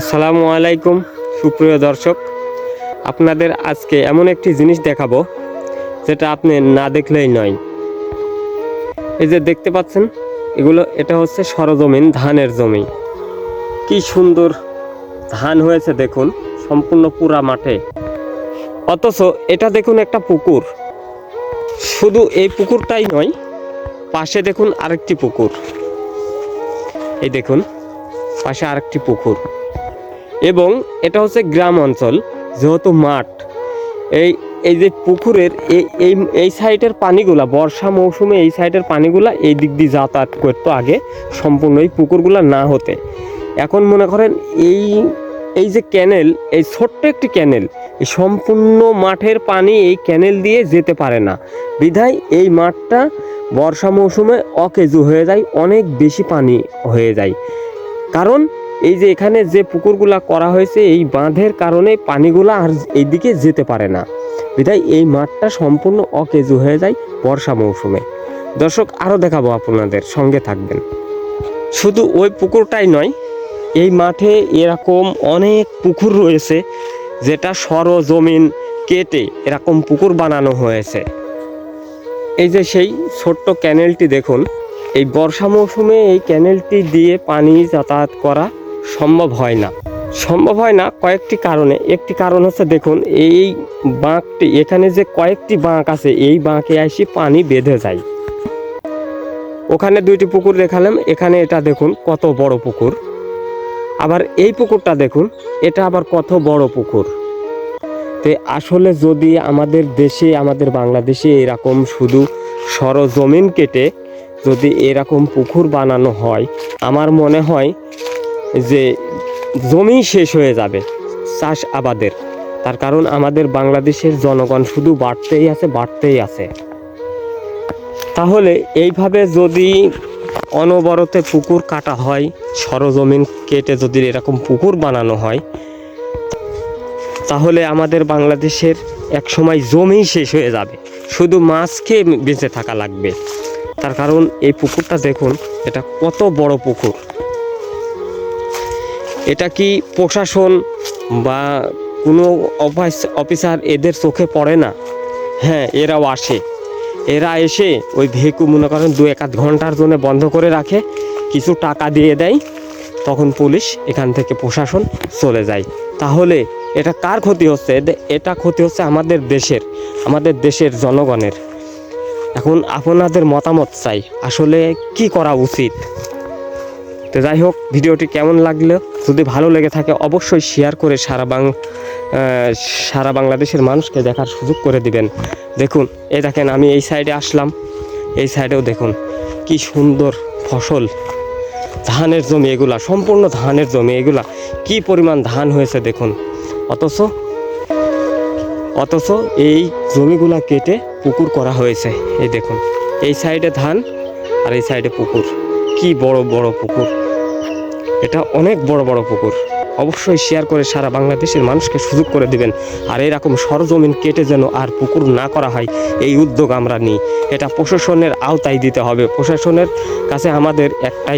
আসসালামু আলাইকুম, সুপ্রিয় দর্শক। আপনাদের আজকে এমন একটি জিনিস দেখাবো, যেটা আপনি না দেখলেই নয়। এই যে দেখতে পাচ্ছেন, এগুলো, এটা হচ্ছে সরজমিন, ধানের জমি। কি সুন্দর ধান হয়েছে দেখুন, সম্পূর্ণ পুরা মাঠে। অথচ এটা দেখুন একটা পুকুর। শুধু এই পুকুরটাই নয়, পাশে দেখুন আরেকটি পুকুর। এই দেখুন, পাশে আরেকটি পুকুর। এবং এটা হচ্ছে গ্রাম অঞ্চল, যেহেতু মাঠ। এই এই যে পুকুরের এই এই এই সাইডের পানিগুলা, বর্ষা মৌসুমে এই সাইডের পানিগুলা এই দিক দিয়ে যাতায়াত করতো আগে, সম্পূর্ণ এই পুকুরগুলা না হতে। এখন মনে করেন এই এই যে ক্যানেল, এই ছোট্ট একটি ক্যানেল, এই সম্পূর্ণ মাঠের পানি এই ক্যানেল দিয়ে যেতে পারে না। বিধায় এই মাঠটা বর্ষা মৌসুমে অকেজু হয়ে যায়, অনেক বেশি পানি হয়ে যায়। কারণ এই যে এখানে যে পুকুরগুলা করা হয়েছে, এই বাঁধের কারণে পানিগুলা আর এইদিকে যেতে পারে না। বিধায় এই মাঠটা সম্পূর্ণ অকেজু হয়ে যায় বর্ষা মৌসুমে। দর্শক আরও দেখাবো আপনাদের, সঙ্গে থাকবেন। শুধু ওই পুকুরটাই নয়, এই মাঠে এরকম অনেক পুকুর রয়েছে, যেটা সরজমিন কেটে এরকম পুকুর বানানো হয়েছে। এই যে সেই ছোট্ট ক্যানেলটি দেখুন, এই বর্ষা মৌসুমে এই ক্যানেলটি দিয়ে পানি যাতায়াত করা সম্ভব হয় না। সম্ভব হয় না কয়েকটি কারণে। একটি কারণ হচ্ছে দেখুন, এই বাঁকটি, এখানে যে কয়েকটি বাঁক আছে, এই বাঁকে আসি পানি বেঁধে যায়। ওখানে দুইটি পুকুর দেখালাম, এখানে এটা দেখুন কত বড় পুকুর। আবার এই পুকুরটা দেখুন, এটা আবার কত বড় পুকুর। তে আসলে যদি আমাদের দেশে, আমাদের বাংলাদেশে এরকম শুধু সরজমিন কেটে যদি এরকম পুকুর বানানো হয়, আমার মনে হয় যে জমি শেষ হয়ে যাবে, চাষ আবাদের। তার কারণ আমাদের বাংলাদেশের জনগণ শুধু বাড়তেই আছে বাড়তেই আছে। তাহলে এইভাবে যদি অনবরতে পুকুর কাটা হয়, সরজমিন কেটে যদি এরকম পুকুর বানানো হয়, তাহলে আমাদের বাংলাদেশের এক সময় জমি শেষ হয়ে যাবে। শুধু মাছ খেয়ে বেঁচে থাকা লাগবে। তার কারণ এই পুকুরটা দেখুন, এটা কত বড় পুকুর। এটা কি প্রশাসন বা কোনো অফিস- অফিসার এদের চোখে পড়ে না? হ্যাঁ এরাও আসে। এরা এসে ওই ভেকু মনে করেন দু এক আধ ঘণ্টার জন্য বন্ধ করে রাখে, কিছু টাকা দিয়ে দেয়, তখন পুলিশ এখান থেকে প্রশাসন চলে যায়। তাহলে এটা কার ক্ষতি হচ্ছে? এটা ক্ষতি হচ্ছে আমাদের দেশের আমাদের দেশের জনগণের। এখন আপনাদের মতামত চাই, আসলে কি করা উচিত? তো যাই হোক, ভিডিওটি কেমন লাগল? যদি ভালো লেগে থাকে, অবশ্যই শেয়ার করে সারা বাং সারা বাংলাদেশের মানুষকে দেখার সুযোগ করে দিবেন। দেখুন, এ দেখেন, আমি এই সাইডে আসলাম। এই সাইডেও দেখুন, কি সুন্দর ফসল। ধানের জমি এগুলা, সম্পূর্ণ ধানের জমি এগুলা। কি পরিমাণ ধান হয়েছে দেখুন। অথচ অথচ এই জমিগুলা কেটে পুকুর করা হয়েছে। এই দেখুন, এই সাইডে ধান আর এই সাইডে পুকুর। কি বড় বড় পুকুর। এটা অনেক বড় বড় পুকুর। অবশ্যই শেয়ার করে সারা বাংলাদেশের মানুষকে সুযোগ করে দিবেন। আর এরকম সরজমিন কেটে যেন আর পুকুর না করা হয়, এই উদ্যোগ আমরা নিই। এটা প্রশাসনের আওতায় দিতে হবে। প্রশাসনের কাছে আমাদের একটাই